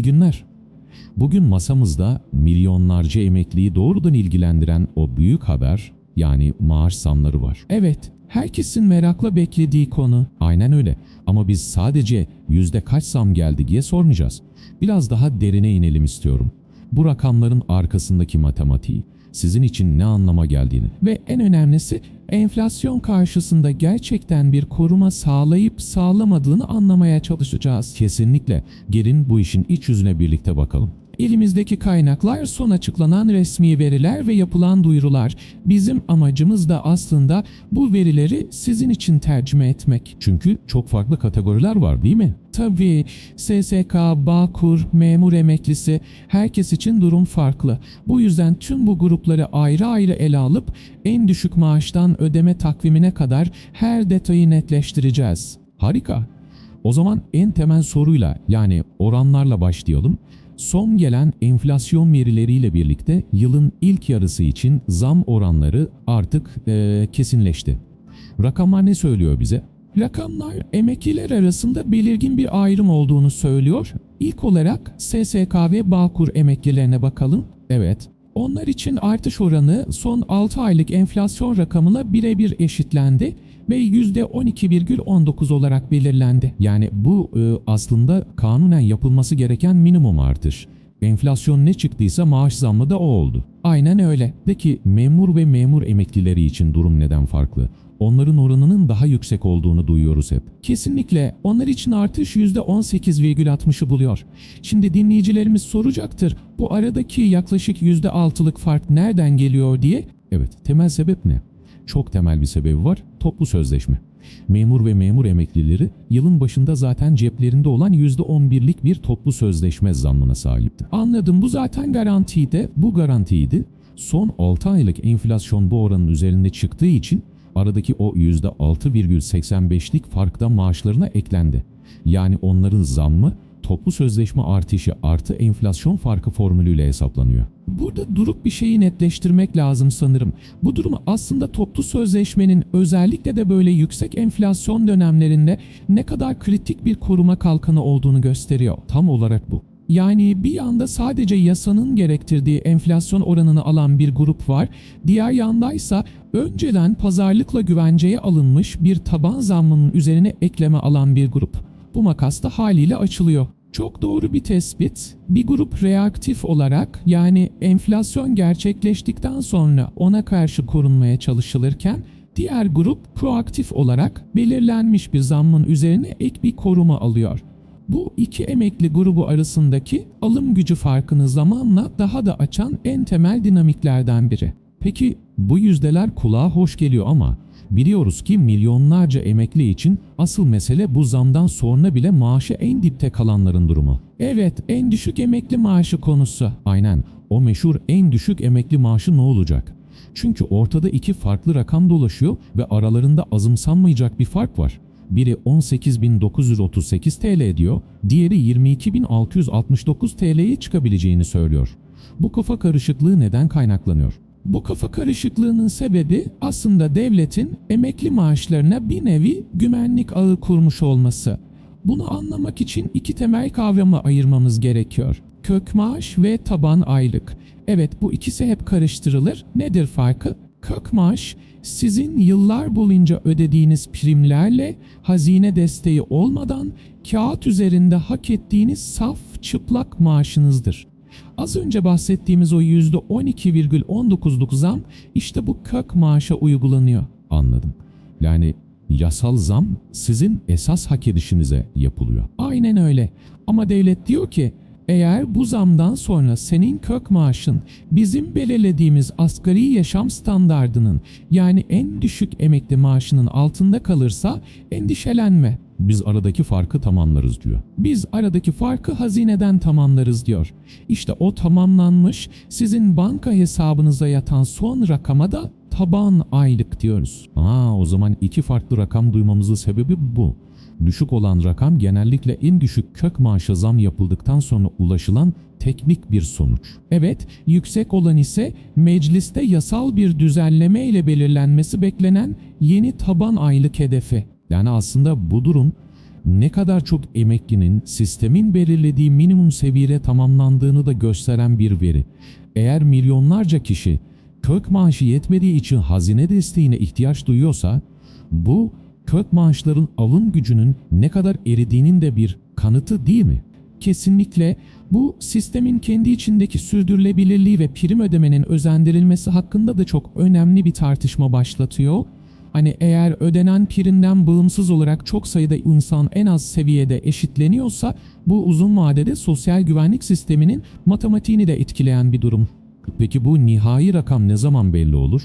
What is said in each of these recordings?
İyi günler. Bugün masamızda milyonlarca emekliyi doğrudan ilgilendiren o büyük haber yani maaş zamları var. Evet, herkesin merakla beklediği konu. Aynen öyle. Ama biz sadece yüzde kaç zam geldi diye sormayacağız. Biraz daha derine inelim istiyorum. Bu rakamların arkasındaki matematiği, sizin için ne anlama geldiğini ve en önemlisi enflasyon karşısında gerçekten bir koruma sağlayıp sağlamadığını anlamaya çalışacağız. Kesinlikle. Gelin bu işin iç yüzüne birlikte bakalım. Elimizdeki kaynaklar son açıklanan resmi veriler ve yapılan duyurular. Bizim amacımız da aslında bu verileri sizin için tercüme etmek. Çünkü çok farklı kategoriler var değil mi? Tabii SSK, Bağkur, memur emeklisi herkes için durum farklı. Bu yüzden tüm bu grupları ayrı ayrı ele alıp en düşük maaştan ödeme takvimine kadar her detayı netleştireceğiz. Harika. O zaman en temel soruyla yani oranlarla başlayalım. Son gelen enflasyon verileriyle birlikte yılın ilk yarısı için zam oranları artık eee, kesinleşti. Rakamlar ne söylüyor bize? Rakamlar emekliler arasında belirgin bir ayrım olduğunu söylüyor. İlk olarak SSK ve Bağkur emeklilerine bakalım. Evet, onlar için artış oranı son 6 aylık enflasyon rakamına birebir eşitlendi ve %12,19 olarak belirlendi. Yani bu e, aslında kanunen yapılması gereken minimum artış. Enflasyon ne çıktıysa maaş zammı da o oldu. Aynen öyle. Peki memur ve memur emeklileri için durum neden farklı? Onların oranının daha yüksek olduğunu duyuyoruz hep. Kesinlikle onlar için artış %18,60'ı buluyor. Şimdi dinleyicilerimiz soracaktır bu aradaki yaklaşık %6'lık fark nereden geliyor diye. Evet temel sebep ne? Çok temel bir sebebi var toplu sözleşme. Memur ve memur emeklileri yılın başında zaten ceplerinde olan %11'lik bir toplu sözleşme zammına sahipti. Anladım bu zaten garantiydi. Bu garantiydi. Son 6 aylık enflasyon bu oranın üzerinde çıktığı için aradaki o %6,85'lik fark da maaşlarına eklendi. Yani onların zammı toplu sözleşme artışı artı enflasyon farkı formülüyle hesaplanıyor. Burada durup bir şeyi netleştirmek lazım sanırım. Bu durum aslında toplu sözleşmenin özellikle de böyle yüksek enflasyon dönemlerinde ne kadar kritik bir koruma kalkanı olduğunu gösteriyor. Tam olarak bu. Yani bir yanda sadece yasanın gerektirdiği enflasyon oranını alan bir grup var. Diğer yandaysa önceden pazarlıkla güvenceye alınmış bir taban zammının üzerine ekleme alan bir grup. Bu makas da haliyle açılıyor. Çok doğru bir tespit. Bir grup reaktif olarak yani enflasyon gerçekleştikten sonra ona karşı korunmaya çalışılırken diğer grup proaktif olarak belirlenmiş bir zammın üzerine ek bir koruma alıyor. Bu iki emekli grubu arasındaki alım gücü farkını zamanla daha da açan en temel dinamiklerden biri. Peki bu yüzdeler kulağa hoş geliyor ama biliyoruz ki milyonlarca emekli için asıl mesele bu zamdan sonra bile maaşı en dipte kalanların durumu. Evet en düşük emekli maaşı konusu. Aynen o meşhur en düşük emekli maaşı ne olacak? Çünkü ortada iki farklı rakam dolaşıyor ve aralarında azımsanmayacak bir fark var. Biri 18.938 TL ediyor, diğeri 22.669 TL'ye çıkabileceğini söylüyor. Bu kafa karışıklığı neden kaynaklanıyor? Bu kafa karışıklığının sebebi aslında devletin emekli maaşlarına bir nevi güvenlik ağı kurmuş olması. Bunu anlamak için iki temel kavramı ayırmamız gerekiyor. Kök maaş ve taban aylık. Evet bu ikisi hep karıştırılır. Nedir farkı? Kök maaş sizin yıllar boyunca ödediğiniz primlerle hazine desteği olmadan kağıt üzerinde hak ettiğiniz saf çıplak maaşınızdır. Az önce bahsettiğimiz o %12,19'luk zam işte bu kök maaşa uygulanıyor. Anladım. Yani yasal zam sizin esas hak edişinize yapılıyor. Aynen öyle. Ama devlet diyor ki eğer bu zamdan sonra senin kök maaşın bizim belirlediğimiz asgari yaşam standardının yani en düşük emekli maaşının altında kalırsa endişelenme. Biz aradaki farkı tamamlarız diyor. Biz aradaki farkı hazineden tamamlarız diyor. İşte o tamamlanmış sizin banka hesabınıza yatan son rakama da taban aylık diyoruz. Aa o zaman iki farklı rakam duymamızın sebebi bu. Düşük olan rakam genellikle en düşük kök maaşa zam yapıldıktan sonra ulaşılan teknik bir sonuç. Evet, yüksek olan ise mecliste yasal bir düzenleme ile belirlenmesi beklenen yeni taban aylık hedefi. Yani aslında bu durum ne kadar çok emeklinin sistemin belirlediği minimum seviyede tamamlandığını da gösteren bir veri. Eğer milyonlarca kişi kök maaşı yetmediği için hazine desteğine ihtiyaç duyuyorsa bu kök maaşların alım gücünün ne kadar eridiğinin de bir kanıtı değil mi? Kesinlikle bu sistemin kendi içindeki sürdürülebilirliği ve prim ödemenin özendirilmesi hakkında da çok önemli bir tartışma başlatıyor. Hani eğer ödenen primden bağımsız olarak çok sayıda insan en az seviyede eşitleniyorsa bu uzun vadede sosyal güvenlik sisteminin matematiğini de etkileyen bir durum. Peki bu nihai rakam ne zaman belli olur?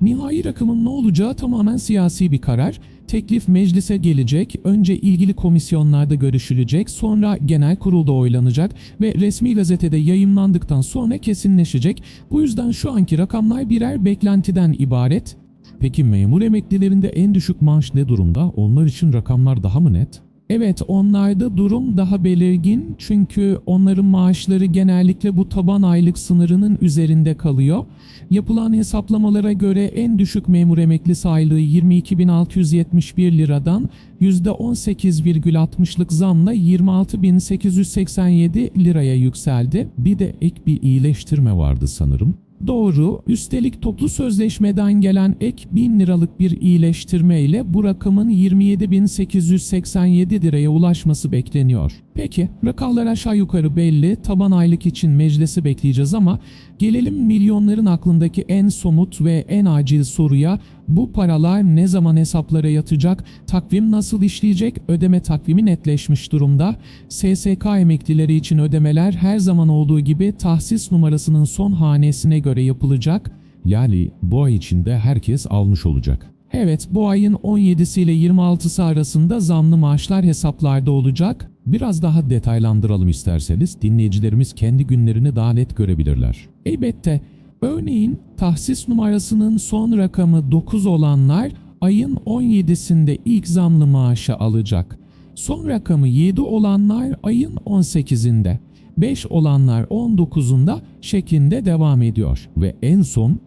Nihai rakamın ne olacağı tamamen siyasi bir karar. Teklif meclise gelecek, önce ilgili komisyonlarda görüşülecek, sonra genel kurulda oylanacak ve resmi gazetede yayımlandıktan sonra kesinleşecek. Bu yüzden şu anki rakamlar birer beklentiden ibaret. Peki memur emeklilerinde en düşük maaş ne durumda? Onlar için rakamlar daha mı net? Evet onlarda durum daha belirgin çünkü onların maaşları genellikle bu taban aylık sınırının üzerinde kalıyor. Yapılan hesaplamalara göre en düşük memur emeklisi aylığı 22.671 liradan %18,60'lık zamla 26.887 liraya yükseldi. Bir de ek bir iyileştirme vardı sanırım. Doğru, üstelik toplu sözleşmeden gelen ek 1000 liralık bir iyileştirme ile bu rakamın 27.887 liraya ulaşması bekleniyor. Peki, rakamlar aşağı yukarı belli, taban aylık için meclisi bekleyeceğiz ama gelelim milyonların aklındaki en somut ve en acil soruya bu paralar ne zaman hesaplara yatacak, takvim nasıl işleyecek, ödeme takvimi netleşmiş durumda. SSK emeklileri için ödemeler her zaman olduğu gibi tahsis numarasının son hanesine göre yapılacak. Yani bu ay içinde herkes almış olacak. Evet bu ayın 17'si ile 26'sı arasında zamlı maaşlar hesaplarda olacak. Biraz daha detaylandıralım isterseniz dinleyicilerimiz kendi günlerini daha net görebilirler. Elbette Örneğin tahsis numarasının son rakamı 9 olanlar ayın 17'sinde ilk zamlı maaşı alacak. Son rakamı 7 olanlar ayın 18'inde, 5 olanlar 19'unda şeklinde devam ediyor. Ve en son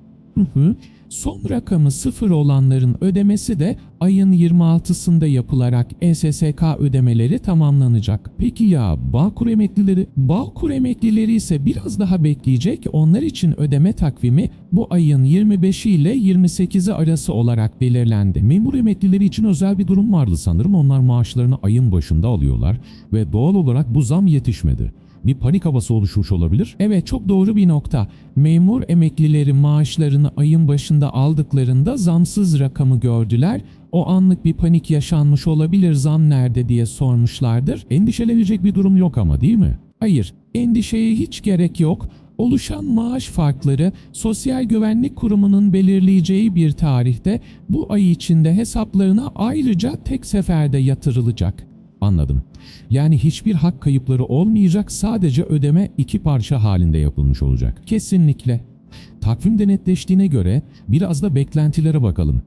son rakamı 0 olanların ödemesi de ayın 26'sında yapılarak SSK ödemeleri tamamlanacak. Peki ya Bağkur emeklileri? Bağkur emeklileri ise biraz daha bekleyecek. Onlar için ödeme takvimi bu ayın 25'i ile 28'i arası olarak belirlendi. Memur emeklileri için özel bir durum vardı sanırım. Onlar maaşlarını ayın başında alıyorlar ve doğal olarak bu zam yetişmedi bir panik havası oluşmuş olabilir. Evet çok doğru bir nokta. Memur emeklileri maaşlarını ayın başında aldıklarında zamsız rakamı gördüler. O anlık bir panik yaşanmış olabilir zam nerede diye sormuşlardır. Endişelenecek bir durum yok ama değil mi? Hayır, endişeye hiç gerek yok. Oluşan maaş farkları Sosyal Güvenlik Kurumu'nun belirleyeceği bir tarihte bu ay içinde hesaplarına ayrıca tek seferde yatırılacak. Anladım. Yani hiçbir hak kayıpları olmayacak sadece ödeme iki parça halinde yapılmış olacak. Kesinlikle. Takvim denetleştiğine göre biraz da beklentilere bakalım.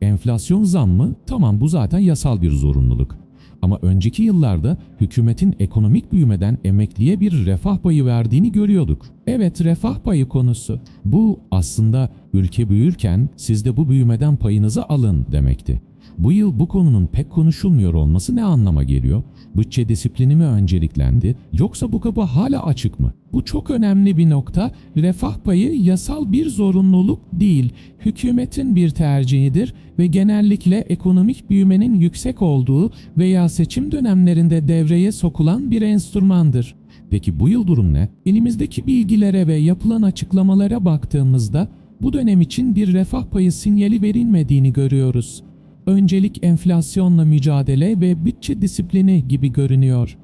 Enflasyon zammı tamam bu zaten yasal bir zorunluluk. Ama önceki yıllarda hükümetin ekonomik büyümeden emekliye bir refah payı verdiğini görüyorduk. Evet refah payı konusu. Bu aslında ülke büyürken siz de bu büyümeden payınızı alın demekti. Bu yıl bu konunun pek konuşulmuyor olması ne anlama geliyor? Bütçe disiplini mi önceliklendi yoksa bu kapı hala açık mı? Bu çok önemli bir nokta. Refah payı yasal bir zorunluluk değil, hükümetin bir tercihidir ve genellikle ekonomik büyümenin yüksek olduğu veya seçim dönemlerinde devreye sokulan bir enstrümandır. Peki bu yıl durum ne? Elimizdeki bilgilere ve yapılan açıklamalara baktığımızda bu dönem için bir refah payı sinyali verilmediğini görüyoruz öncelik enflasyonla mücadele ve bütçe disiplini gibi görünüyor.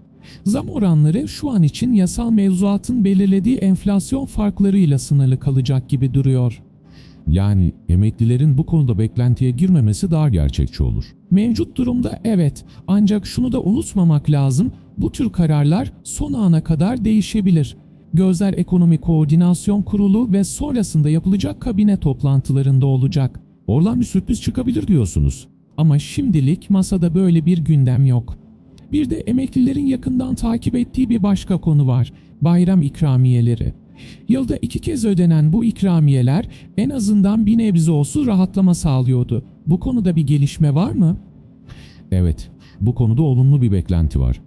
Zam oranları şu an için yasal mevzuatın belirlediği enflasyon farklarıyla sınırlı kalacak gibi duruyor. Yani emeklilerin bu konuda beklentiye girmemesi daha gerçekçi olur. Mevcut durumda evet ancak şunu da unutmamak lazım bu tür kararlar son ana kadar değişebilir. Gözler Ekonomi Koordinasyon Kurulu ve sonrasında yapılacak kabine toplantılarında olacak. Oradan bir sürpriz çıkabilir diyorsunuz. Ama şimdilik masada böyle bir gündem yok. Bir de emeklilerin yakından takip ettiği bir başka konu var. Bayram ikramiyeleri. Yılda iki kez ödenen bu ikramiyeler en azından bir nebze olsun rahatlama sağlıyordu. Bu konuda bir gelişme var mı? Evet, bu konuda olumlu bir beklenti var.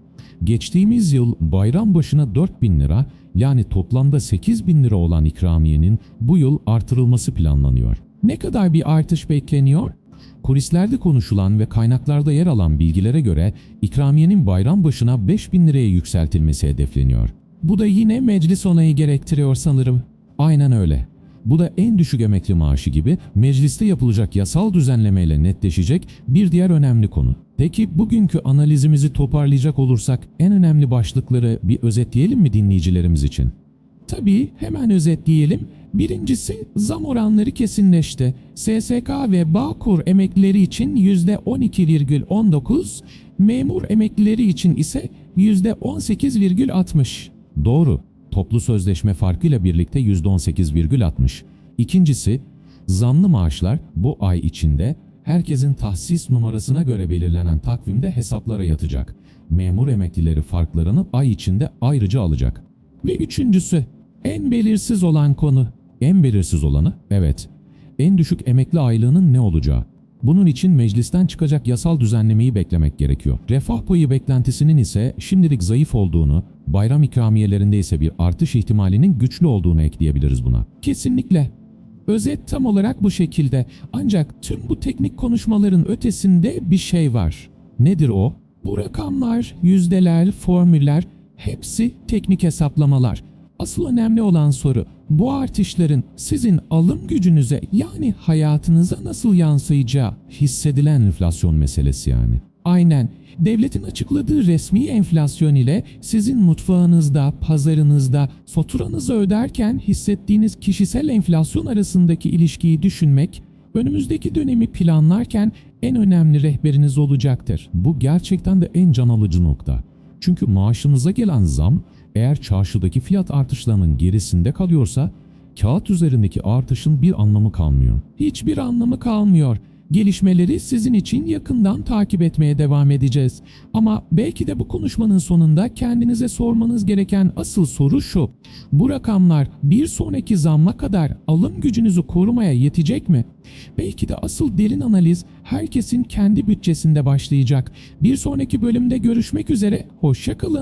Geçtiğimiz yıl bayram başına 4000 lira yani toplamda 8000 lira olan ikramiyenin bu yıl artırılması planlanıyor. Ne kadar bir artış bekleniyor? Kulislerde konuşulan ve kaynaklarda yer alan bilgilere göre ikramiyenin bayram başına 5000 liraya yükseltilmesi hedefleniyor. Bu da yine meclis onayı gerektiriyor sanırım. Aynen öyle. Bu da en düşük emekli maaşı gibi mecliste yapılacak yasal düzenlemeyle netleşecek bir diğer önemli konu. Peki bugünkü analizimizi toparlayacak olursak en önemli başlıkları bir özetleyelim mi dinleyicilerimiz için? Tabii hemen özetleyelim. Birincisi zam oranları kesinleşti. SSK ve Bağkur emeklileri için %12,19, memur emeklileri için ise %18,60. Doğru. Toplu sözleşme farkıyla birlikte %18,60. İkincisi, zamlı maaşlar bu ay içinde herkesin tahsis numarasına göre belirlenen takvimde hesaplara yatacak. Memur emeklileri farklarını ay içinde ayrıca alacak. Ve üçüncüsü, en belirsiz olan konu. En belirsiz olanı, evet, en düşük emekli aylığının ne olacağı. Bunun için meclisten çıkacak yasal düzenlemeyi beklemek gerekiyor. Refah payı beklentisinin ise şimdilik zayıf olduğunu, bayram ikramiyelerinde ise bir artış ihtimalinin güçlü olduğunu ekleyebiliriz buna. Kesinlikle. Özet tam olarak bu şekilde. Ancak tüm bu teknik konuşmaların ötesinde bir şey var. Nedir o? Bu rakamlar, yüzdeler, formüller hepsi teknik hesaplamalar. Asıl önemli olan soru bu artışların sizin alım gücünüze yani hayatınıza nasıl yansıyacağı hissedilen enflasyon meselesi yani. Aynen. Devletin açıkladığı resmi enflasyon ile sizin mutfağınızda, pazarınızda, faturanızı öderken hissettiğiniz kişisel enflasyon arasındaki ilişkiyi düşünmek, önümüzdeki dönemi planlarken en önemli rehberiniz olacaktır. Bu gerçekten de en can alıcı nokta. Çünkü maaşınıza gelen zam eğer çarşıdaki fiyat artışlarının gerisinde kalıyorsa kağıt üzerindeki artışın bir anlamı kalmıyor. Hiçbir anlamı kalmıyor. Gelişmeleri sizin için yakından takip etmeye devam edeceğiz. Ama belki de bu konuşmanın sonunda kendinize sormanız gereken asıl soru şu. Bu rakamlar bir sonraki zamma kadar alım gücünüzü korumaya yetecek mi? Belki de asıl derin analiz herkesin kendi bütçesinde başlayacak. Bir sonraki bölümde görüşmek üzere. Hoşçakalın.